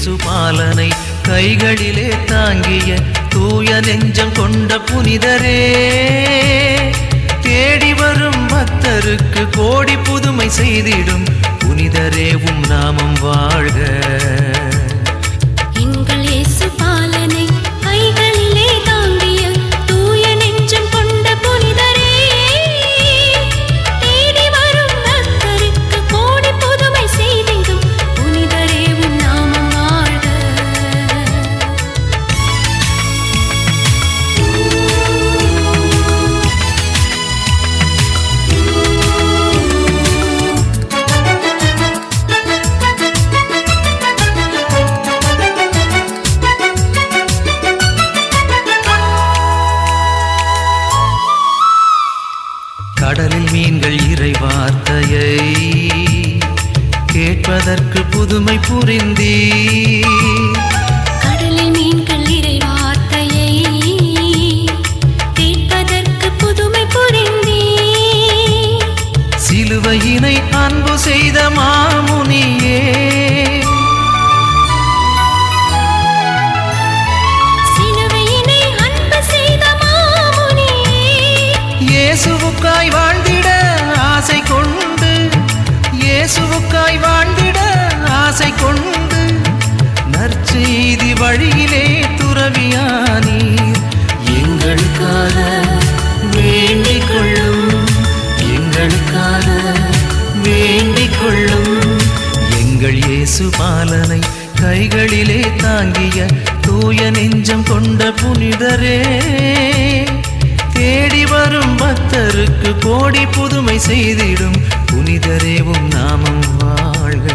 இயேசுபாலனை கைகளிலே தாங்கிய தூய நெஞ்சம் கொண்ட புனிதரே. தேடி வரும் பக்தருக்கு கோடி புதுமை செய்திடும் புனிதரே உம் நாமம் வாழ்க. கேட்பதற்கு புதுமை புரிந்தீ எங்கள் இயேசு பாலனை கைகளிலே தாங்கிய தூய நெஞ்சம் கொண்ட புனிதரே தேடி வரும் பக்தருக்கு கோடி புதுமை செய்திடும் புனிதரேவும் நாமம் வாழ்க.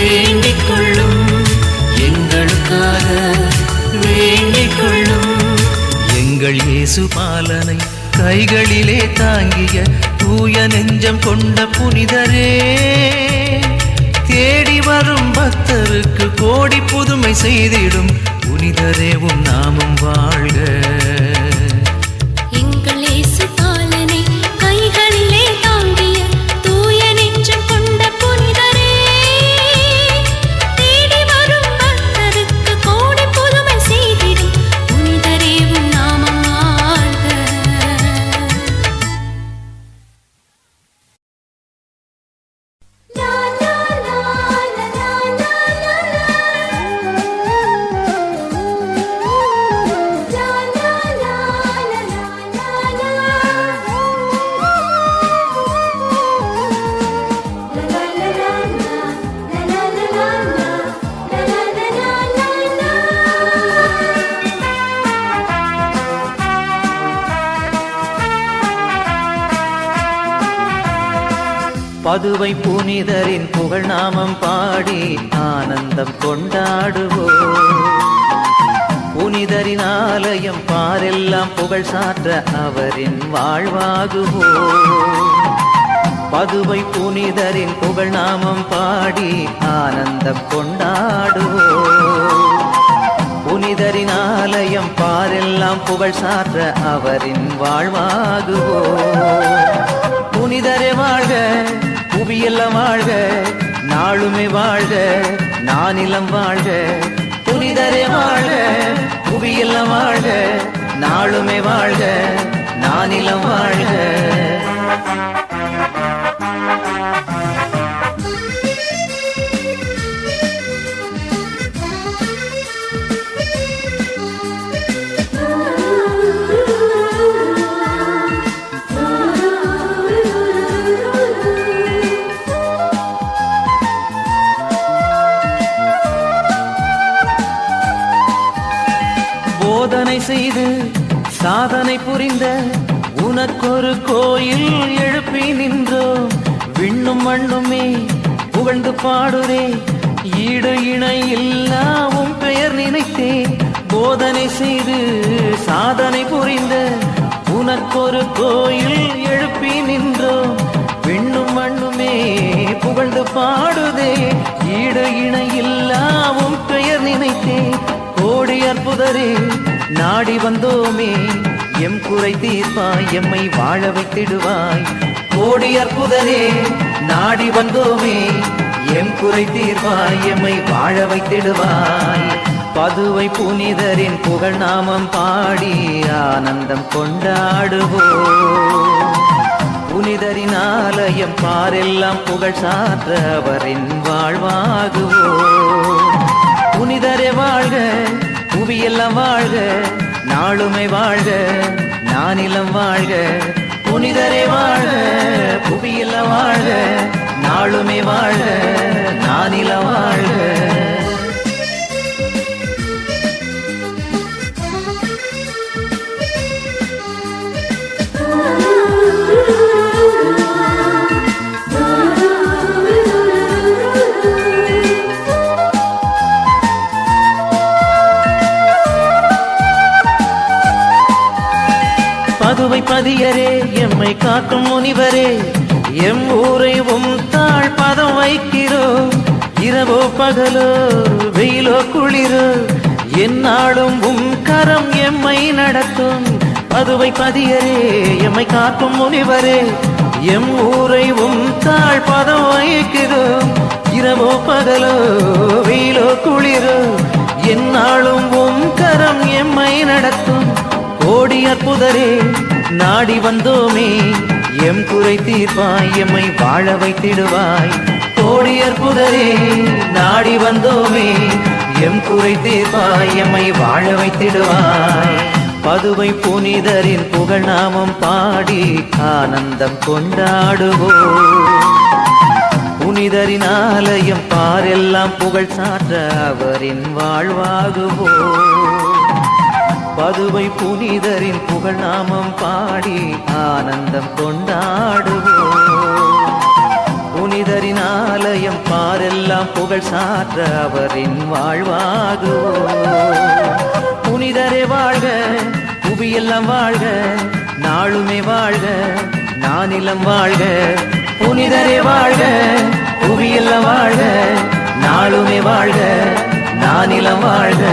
வேண்டிக் கொள்ளும் எங்களுக்காக வேண்டிக் கொள்ளும் எங்கள் இயேசு பாலனை கைகளிலே தாங்கிய தூய நெஞ்சம் கொண்ட புனிதரே தேடி வரும் பக்தருக்கு கோடி புதுமை செய்திடும். புனிதரேவும் நாமும் வாழ்க. பதுவை புனிதரின் புகழ் நாமம் பாடி ஆனந்தம் கொண்டாடுவோம். புனிதரின் ஆலயம் பாரெல்லாம் புகழ் சாற்ற அவரின் வாழ்வாகுவோம். பதுவை புனிதரின் புகழ் நாமம் பாடி ஆனந்தம் கொண்டாடுவோம். புனிதரின் ஆலயம் பாரெல்லாம் புகழ் சாற்ற அவரின் வாழ்வாகுவோம். புனிதரே வாழ்க புவியெல்லாம் வாழ்க நாளுமே வாழ்க நானிலம் வாழ்க. புனிதரே வாழ்க புவியெல்லாம் வாழ்க நாளுமே வாழ்க நானிலம் வாழ்க. சாதனை செய்து சாதனை புரிந்த உனக்கொரு கோயில் எழுப்பி நின்றோம் விண்ணும் மண்ணுமே புகழ்ந்து பாடுதே. ஈடு இணை இல்லா பெயர் நினைத்தே. போதனை செய்து சாதனை புரிந்த உனக்கொரு கோயில் எழுப்பி நின்றோம் விண்ணும் மண்ணுமே புகழ்ந்து பாடுதே. ஈடு இணை இல்லா பெயர் நினைத்தே. கோடி அற்புதரே நாடி வந்தோமே எம் குறை தீர்ப்பாய் எம்மை வாழ வைத்திடுவாய். கோடி அற்புதரே நாடி வந்தோமே எம் குறை தீர்வாய் எம்மை வாழ வைத்திடுவாய். பதுவை புனிதரின் புகழ் நாமம் பாடி ஆனந்தம் கொண்டாடுவோம். புனிதரின் ஆலயம் பாரெல்லாம் புகழ் சாற்ற அவரின் வாழ்வாகுவோம். புனிதரே வாழ்க எல்லாம் வாழ்க நாளுமை வாழ்க நானிலம் வாழ்க. புனிதரே வாழ்க புவியில வாழ்க நாளுமே வாழ்க நானிலம் வாழ்க. பதுவை பதியரே எம்மை காக்கும் முனிவரே. எம் ஊரை உம் தாழ் பதம் வைக்கிறோம் இரவோ பகலோ வெயிலோ குளிரோ. என்னாலும் உம் கரம் எம்மை நடத்தும். பதுவை பதியரே எம்மை காக்கும் முனிவரே. எம் ஊரை உம் தாழ் பதம் வைக்கிறோம் இரவோ பகலோ வெயிலோ குளிரோ. என்னாலும் உம் கரம் எம்மை நடத்தும். ஓடி அற்புதரே நாடி வந்தோமே. எம் குறை தீர்ப்பாய் எம்மை வாழ வைத்திடுவாய். கோடி அற்புதரே நாடி வந்தோமே. எம் குறை தீர்ப்பாய் எம்மை வாழ வைத்திடுவாய். பதுவை புனிதரின் புகழ் நாமம் பாடி ஆனந்தம் கொண்டாடுவோம். புனிதரின் ஆலயம் பாரெல்லாம் புகழ் சாற்ற அவரின் வாழ்வாகுவோம். பதுவை புனிதரின் புகழ் நாமம் பாடி ஆனந்தம் கொண்டாடுவோம். புனிதரின் ஆலயம் பாரெல்லாம் புகழ் சாற்ற அவரின் வாழ்வாகுவோம். புனிதரே வாழ்க புவியெல்லாம் வாழ்க நாளுமே வாழ்க நானிலம் வாழ்க. புனிதரே வாழ்க புவியெல்லாம் வாழ்க நாளுமே வாழ்க நானிலம் வாழ்க.